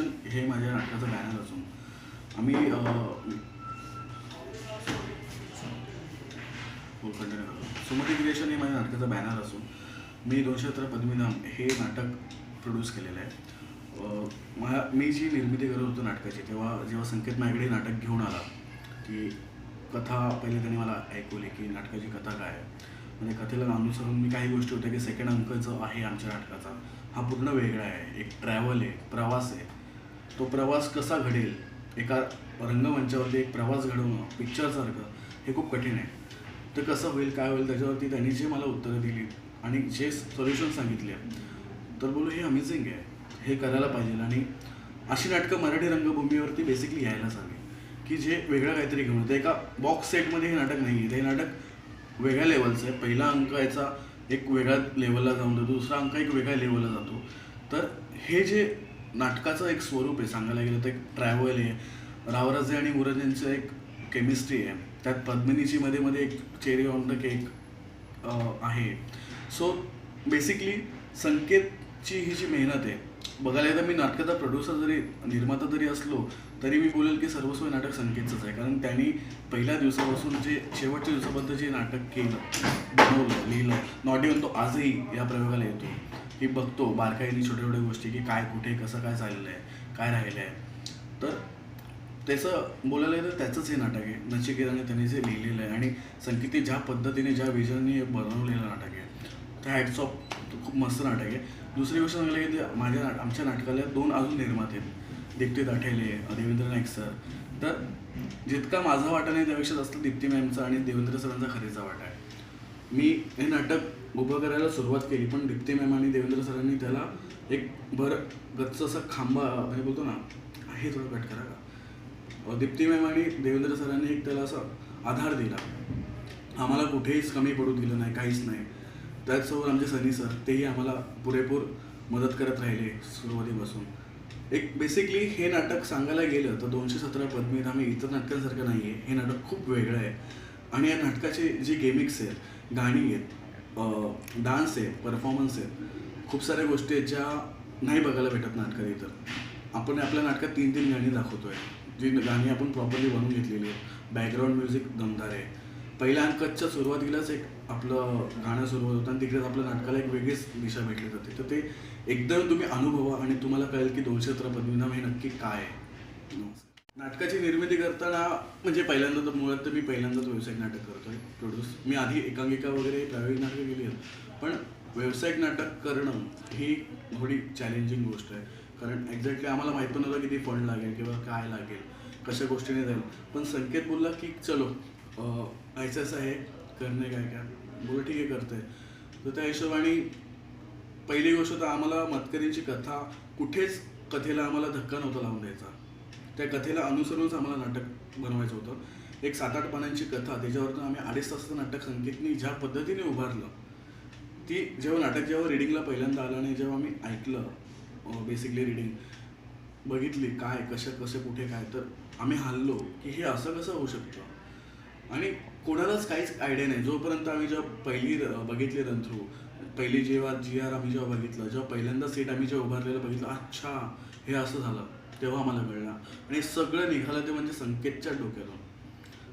Station हो, हे माझ्या नाटकाचं बॅनर असून. आम्ही हो, सुमती क्रिएशन हे माझ्या नाटकाचं बॅनर असून मी दोनशे पद्मिनाम हे नाटक प्रोड्यूस केलेलं आहे. मला मी जी निर्मिती करत होतो नाटकाची तेव्हा जेव्हा संकेत नागडे नाटक घेऊन आला की कथा पहिले त्यांनी मला ऐकवली की नाटकाची कथा काय आहे. म्हणजे कथेला अनुसरून मी काही गोष्टी होत्या की सेकंड अंक जो आहे आमच्या नाटकाचा हा पूर्ण वेगळा आहे. एक ट्रॅव्हल आहे प्रवास आहे. तो प्रवास कसा घडेल? एका रंगमंचावरती एक प्रवास घडवणं पिक्चरसारखं हे खूप कठीण आहे. तर कसं होईल काय होईल त्याच्यावरती त्यांनी जे मला उत्तरं दिली आणि जे सोल्युशन सांगितले तर बोलू हे अमेझिंग आहे. हे करायला पाहिजे. आणि अशी नाटकं मराठी रंगभूमीवरती बेसिकली यायलाच हवी की जे वेगळं काहीतरी घेऊन ते एका बॉक्स सेटमध्ये हे नाटक नाही आहे हे नाटक वेगळ्या लेवलचं आहे. पहिला अंक याचा एक वेगळ्या लेवलला जाऊन जातो दुसरा अंक एक वेगळ्या लेवलला जातो. तर हे जे नाटकाचं एक स्वरूप आहे सांगायला गेलं तर एक ट्रॅव्हल आहे. रावराजे आणि उरजेंचं एक केमिस्ट्री आहे. त्यात पद्मिनीची मध्ये मध्ये एक चेरी ऑन द केक आहे. सो बेसिकली संकेतची ही जी मेहनत आहे बघायला येतं तर मी नाटकाचा प्रोड्युसर जरी निर्माता जरी असलो तरी मी बोलेल की सर्वस्व नाटक संकेतचंच आहे. कारण त्यांनी पहिल्या दिवसापासून जे शेवटच्या दिवसापर्यंत जे नाटक केलं बनवलं लिहिलं नॉट इव्हन तो आजही या प्रयोगाला येतो हे बघतो बारकाईने छोट्या छोट्या गोष्टी की काय कुठे कसं काय चाललं आहे काय राहिलं आहे तर त्याचं बोलायला तर त्याचंच हे नाटक आहे. नचिकेताने त्याने जे लिहिलेलं आहे आणि संगीतने ज्या पद्धतीने ज्या विजनने बनवलेलं नाटक आहे त्या हॅट्स ऑफ खूप मस्त नाटक आहे. दुसरी गोष्ट सांगायला की माझ्या नाट आमच्या नाटकाला दोन अजून निर्माते आहेत. दीप्ती दाठेले देवेंद्र नाईक सर. तर जितका माझा वाटा नाही त्यापेक्षा जास्त दीप्ती मॅमचा आणि देवेंद्र सरांचा खरेचा वाटा आहे. मी हे नाटक उभं करायला सुरुवात केली. पण दीप्ती मॅम आणि देवेंद्र सरांनी त्याला एक भर गच्च असा खांबा म्हणजे बोलतो ना हे थोडं कट करा का? दीप्ती मॅम आणि देवेंद्र सरांनी एक त्याला असा आधार दिला. आम्हाला कुठेहीच कमी पडू दिलं नाही काहीच नाही. त्याचसोबत आमचे सनी सर तेही आम्हाला पुरेपूर मदत करत राहिले सुरुवातीपासून. एक बेसिकली हे नाटक सांगायला गेलं तर दोनशे सतरा पद्मीत आम्ही इतर नाटकांसारखं नाही आहे हे नाटक खूप वेगळं आहे. आणि या नाटकाचे जे गेमिक्स आहेत गाणी आहेत डान्स आहे परफॉर्मन्स आहेत खूप साऱ्या गोष्टी आहेत ज्या नाही बघायला भेटत नाटकात इतर. आपण आपल्या नाटकात तीन तीन गाणी दाखवतोय जी गाणी आपण प्रॉपरली बनवून घेतलेली आहेत. बॅकग्राऊंड म्युझिक दमदार आहे. पहिल्या अंकच्या सुरुवातीलाच एक आपलं गाणं सुरुवात होतं आणि तिकडेच आपल्या नाटकाला एक वेगळीच दिशा भेटली जाते. तर ते एकदम तुम्ही अनुभवा आणि तुम्हाला कळेल की दोनशे सतरा पद्मीनाम हे नक्की काय आहे. नाटकाची निर्मिती करताना म्हणजे पहिल्यांदा तर मुळात तर मी पहिल्यांदाच व्यावसायिक नाटक करतोय. प्रोड्यूस मी आधी एकांकिका वगैरे प्रायोगिक नाटकं केली आहेत. पण व्यावसायिक नाटक करणं ही थोडी चॅलेंजिंग गोष्ट आहे. कारण एक्झॅक्टली आम्हाला माहीत पण नव्हतं किती फंड लागेल किंवा काय लागेल कशा गोष्टीने जाईल. पण संकेत बोलला की चलो अं, ऐचं असं आहे करणे काय काय? बोल ठीक आहे करतंय. तर त्या हिशोबाने पहिली गोष्ट तर आम्हाला मतकरींची कथा कुठेच कथेला आम्हाला धक्का नव्हता लावून द्यायचा. त्या कथेला अनुसरूनच आम्हाला नाटक बनवायचं होतं. एक सात आठ पानांची कथा त्याच्यावरतून आम्ही अडीच तासाचं नाटक संकेतनी ज्या पद्धतीने उभारलं ती जेव्हा नाटक जेव्हा रिडिंगला पहिल्यांदा आलं आणि जेव्हा आम्ही ऐकलं बेसिकली रिडिंग बघितली काय कशा कसे कुठे काय तर आम्ही हल्लो की हे असं कसं होऊ शकतं? आणि कोणालाच काहीच आयडिया नाही. जोपर्यंत आम्ही जेव्हा पहिली र- बघितली रन थ्रू पहिली जेव्हा जी आर आम्ही जेव्हा बघितलं जेव्हा पहिल्यांदा सीट आम्ही जेव्हा उभारलेलं बघितलं अच्छा हे असं झालं. तेव्हा आम्हाला मिळणार. आणि हे सगळं निघालं ते म्हणजे संकेतच्या डोक्यातून.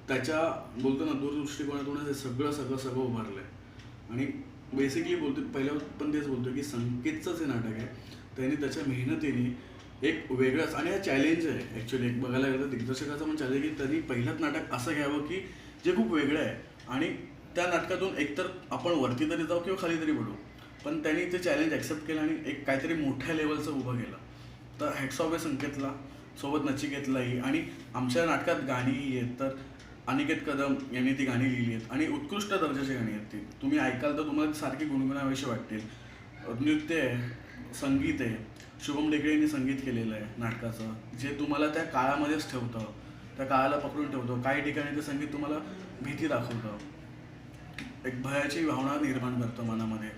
त्याच्या बोलतो ना दूरदृष्टिकोनातूनच हे सगळं सगळं सगळं उभारलं आहे आणि बेसिकली बोलतो पहिल्या पण तेच बोलतो की संकेतचंच हे नाटक आहे. त्यांनी त्याच्या मेहनतीने एक वेगळंच आणि हा चॅलेंज आहे ॲक्च्युली एक बघायला गेलं तर दिग्दर्शकाचं पण चॅलेंज की त्यांनी पहिलंच नाटक असं घ्यावं की जे खूप वेगळं आहे. आणि त्या नाटकातून एकतर आपण वरती तरी जाऊ किंवा खाली तरी पडू. पण त्यांनी ते चॅलेंज ॲक्सेप्ट केलं आणि एक काहीतरी मोठ्या लेवलचं उभं केलं. तर हॅट्स ऑफ आहे संकेतला सोबत नचिकेतलाही. आणि आमच्या नाटकात गाणीही आहेत तर अनिकेत कदम यांनी ती गाणी लिहिली आहेत. आणि उत्कृष्ट दर्जाची गाणी आहेत ती. तुम्ही ऐकाल तर तुम्हाला सारखी गुणगुणाविषयी वाटतील. नृत्य आहे संगीत आहे. शुभम डेकळे यांनी संगीत केलेलं आहे नाटकाचं जे तुम्हाला त्या काळामध्येच ठेवतं. त्या काळाला पकडून ठेवतं. काही ठिकाणी ते संगीत तुम्हाला भीती दाखवतं. एक भयाची भावना निर्माण करतं मनामध्ये.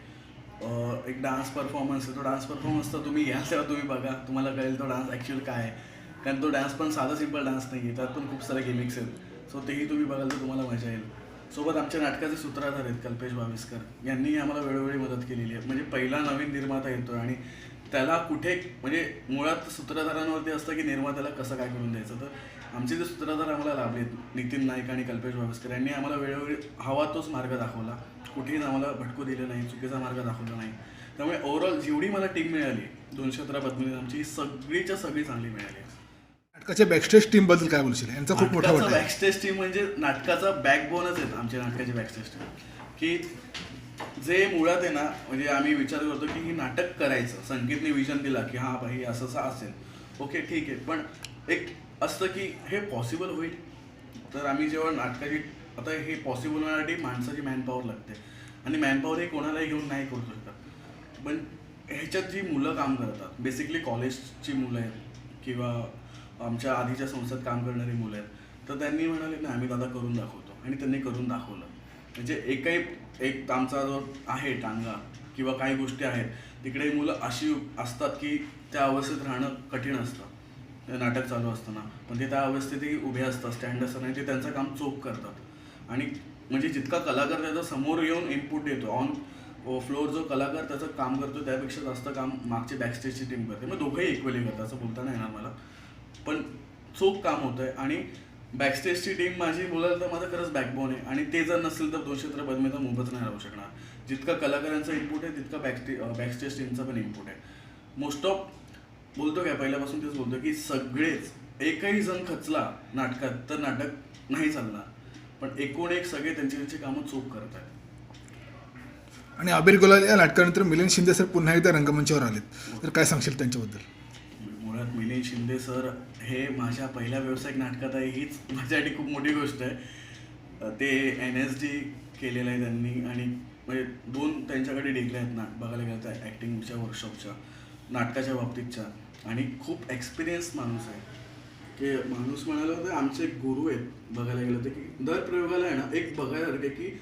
एक डान्स परफॉर्मन्स आहे. तो डान्स परफॉर्मन्स तर तुम्ही घ्या तेव्हा तुम्ही बघा. तुम्हाला कळेल तो डान्स ॲक्च्युअल काय आहे. कारण तो डान्स पण साधा सिंपल डान्स नाही आहे त्यात पण खूप सारे गेमिक्स आहेत. सो तेही तुम्ही बघाल तर तुम्हाला मजा येईल. सोबत आमच्या नाटकाचे सूत्रधार आहेत कल्पेश बाविस्कर. यांनीही आम्हाला वेळोवेळी मदत केलेली आहे. म्हणजे पहिला नवीन निर्माता येतो आणि त्याला कुठे म्हणजे मुळात सूत्रधारांवरती असतं की निर्मात्याला कसं काय करून द्यायचं? तर आमचे जे सूत्रधार आम्हाला लाभलेत नितीन नाईक आणि कल्पेश भावस्कर यांनी आम्हाला वेळोवेळी हवा तोच मार्ग दाखवला. कुठेही आम्हाला भटकू दिलं नाही चुकीचा मार्ग दाखवला नाही. त्यामुळे ओव्हरऑल जेवढी मला टीम मिळाली दोनशे अठरा पद्मिनी आमची सगळीच्या सगळी चांगली मिळाली. नाटकाच्या बॅकस्टेज टीमबद्दल काय बोलशील? यांचा खूप मोठा बॅकस्टेज टीम म्हणजे नाटकाचा बॅकबोनच आहे आमच्या नाटकाची बॅकस्टेज टीम की जे मुळात आहे ना म्हणजे आम्ही विचार करतो की ही नाटक करायचं. संकेतने विजन दिला की हा भाई असं असं असेल. ओके ठीक आहे. पण एक असतं की हे पॉसिबल होईल. तर आम्ही जेव्हा नाटकाची आता हे पॉसिबल होण्यासाठी माणसाची मॅनपॉवर लागते. आणि मॅनपॉवर हे कोणालाही घेऊन नाही करू शकतात पण ह्याच्यात जी मुलं काम करतात बेसिकली कॉलेजची मुलं आहेत किंवा आमच्या आधीच्या संस्थेत काम करणारी मुलं आहेत तर त्यांनी म्हणाले ना आम्ही दादा करून दाखवतो. आणि त्यांनी करून दाखवलं. म्हणजे एकही एक आमचा जो आहे टांगा किंवा काही गोष्टी आहेत तिकडे मुलं अशी असतात की त्या अवस्थेत राहणं कठीण असतं. नाटक चालू असताना. पण ते त्या अवस्थेतही उभे असतात स्टँड असताना आणि ते त्यांचं काम चोख करतात. आणि म्हणजे जितका कलाकार त्याचा समोर येऊन इनपुट देतो ऑन फ्लोअर जो कलाकार त्याचं काम करतो त्यापेक्षा जास्त काम मागचे बॅकस्टेजची टीम करते. मग दोघंही इक्वली करतात असं बोलता नाही येणार मला. पण चोख काम होतं आहे आणि बॅकस्टेजची टीम माझी बोलायला तर माझं खरंच बॅकबोन आहे. आणि ते जर नसेल तर दोनशे तर पद्मेचा मुभच नाही राहू शकणार. जितका कलाकारांचा इनपुट आहे तितका बॅकस्टे बॅकस्टेज टीमचा पण इनपुट आहे. मोस्ट ऑफ बोलतो काय पहिल्यापासून तेच बोलतो की सगळेच एकही जण खचला नाटकात तर नाटक नाही चालणार. पण एकूण एक सगळे त्यांची त्यांची कामं चोख करत आहेत. आणि अबीर गुलाल या नाटकानंतर मिलिंद शिंदे सर पुन्हा एकदा रंगमंचावर आलेत. तर काय सांगशील त्यांच्याबद्दल? मुळात मिलिंद शिंदे सर हे माझ्या पहिल्या व्यावसायिक नाटकात आहे हीच माझ्यासाठी खूप मोठी गोष्ट आहे. ते एन एस डी केलेलं आहे त्यांनी आणि म्हणजे दोन त्यांच्याकडे डिग्री आहेत ना बघायला गेलं तर ॲक्टिंगच्या वर्कशॉपच्या नाटकाच्या बाबतीतच्या. आणि खूप एक्सपिरियन्स माणूस आहे. की माणूस म्हणाला होता आमचे एक गुरु आहेत बघायला गेलं तर की दर प्रयोगाला आहे ना एक बघायला की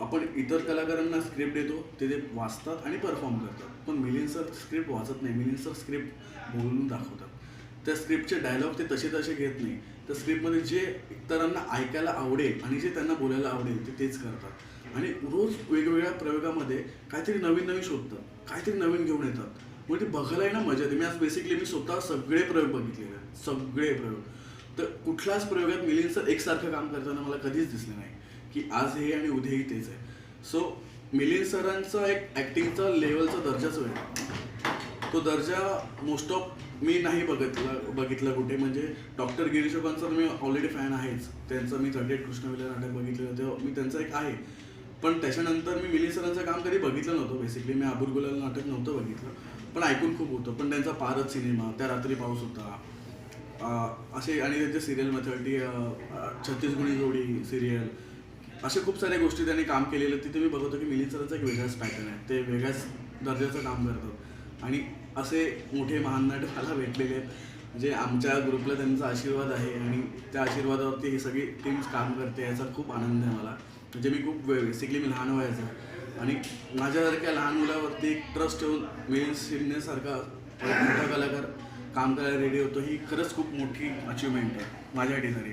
आपण इतर कलाकारांना स्क्रिप्ट देतो ते ते वाचतात आणि परफॉर्म करतात. पण मिलिंद सर स्क्रिप्ट वाचत नाही. मिलिंद सर स्क्रिप्ट बोलून दाखवतात. त्या स्क्रिप्टचे डायलॉग ते तसे तसे घेत नाही. त्या स्क्रिप्टमध्ये जे इतरांना ऐकायला आवडेल आणि जे त्यांना बोलायला आवडेल ते तेच करतात. आणि रोज वेगवेगळ्या प्रयोगामध्ये काहीतरी नवीन नवीन शोधतात. काहीतरी नवीन घेऊन येतात. मग ते बघायला ना मजा येते. मी आज बेसिकली मी स्वतः सगळे प्रयोग बघितलेले आहेत. सगळे प्रयोग. तर कुठल्याच प्रयोगात मिलिंद सर एकसारखं काम करताना मला कधीच दिसलं नाही की आज हे आणि उद्याही तेच आहे. सो मिलिंद सरांचा एक ॲक्टिंगचा लेवलचा दर्जाच वेगळा तो दर्जा मोस्ट ऑफ मी नाही बघितला बघितला कुठे. म्हणजे डॉक्टर गिरीशोबांचा मी ऑलरेडी फॅन आहेच. त्यांचं मी थर्टी एट कृष्णविला नाटक बघितलेलं तेव्हा मी त्यांचा एक आहे. पण त्याच्यानंतर मी मिलिंद सरांचं काम कधी बघितलं नव्हतं. बेसिकली मी अबुल गुलाल नाटक नव्हतं बघितलं. पण ऐकून खूप होतं. पण त्यांचा पारच सिनेमा त्या रात्री पाऊस होता. असे आणि त्यांच्या सिरियलमध्ये ती छत्तीसगुणी जोडी सिरियल अशा खूप साऱ्या गोष्टी त्यांनी काम केलेलं तिथे मी बघतो की मिलिंद सरांचा एक वेगळाच पॅटर्न आहे. ते वेगळ्याच दर्जाचं काम करतात. आणि असे मोठे महान नाटक मला भेटलेले आहेत. जे आमच्या ग्रुपला त्यांचा आशीर्वाद आहे. आणि त्या आशीर्वादावरती ही सगळी टीम्स काम करते याचा खूप आनंद आहे मला. म्हणजे मी खूप बेसिकली मी लहान व्हायचा आणि माझ्यासारख्या लहान मुलावरती एक ट्रस्ट ठेवून मिलिंद शिंदेसारखा मोठा कलाकार काम करायला रेडी होतो ही खरंच खूप मोठी अचिव्हमेंट आहे माझ्यासाठी तरी.